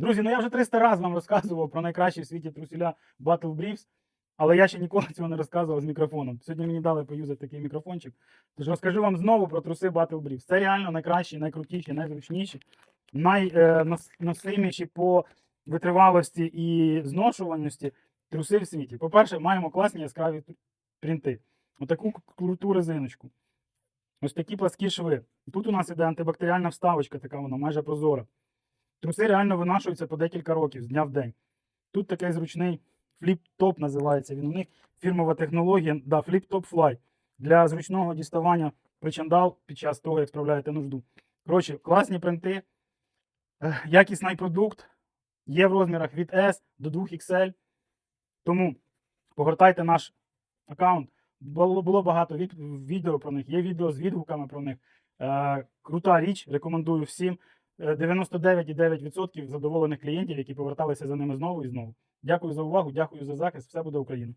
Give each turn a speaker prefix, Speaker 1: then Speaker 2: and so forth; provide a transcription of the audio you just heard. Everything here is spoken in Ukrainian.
Speaker 1: Друзі, ну я вже 300 разів вам розказував про найкращі в світі трусіля Battle Briefs, але я ще ніколи цього не розказував з мікрофоном. Сьогодні мені дали поюзати такий мікрофончик. Тож розкажу вам знову про труси Battle Briefs. Це реально найкращі, найкрутіші, найзручніші, найносиміші по витривалості і зношуваності труси в світі. По-перше, маємо класні яскраві принти. Отаку круту резиночку. Ось такі пласкі шви. Тут у нас іде антибактеріальна вставочка, така вона майже прозора. Труси реально винашуються по декілька років з дня в день. Тут такий зручний фліп-топ називається він. У них фірмова технологія, да, фліп-топ флай для зручного діставання причандал під час того, як справляєте нужду. Коротше, класні принти, якісний продукт, є в розмірах від S до 2XL. Тому погортайте наш аккаунт. Було, було багато від, відео про них, є відео з відгуками про них. Е, крута річ, рекомендую всім. Е, 99,9% задоволених клієнтів, які поверталися за ними знову і знову. Дякую за увагу, дякую за захист. Все буде Україна.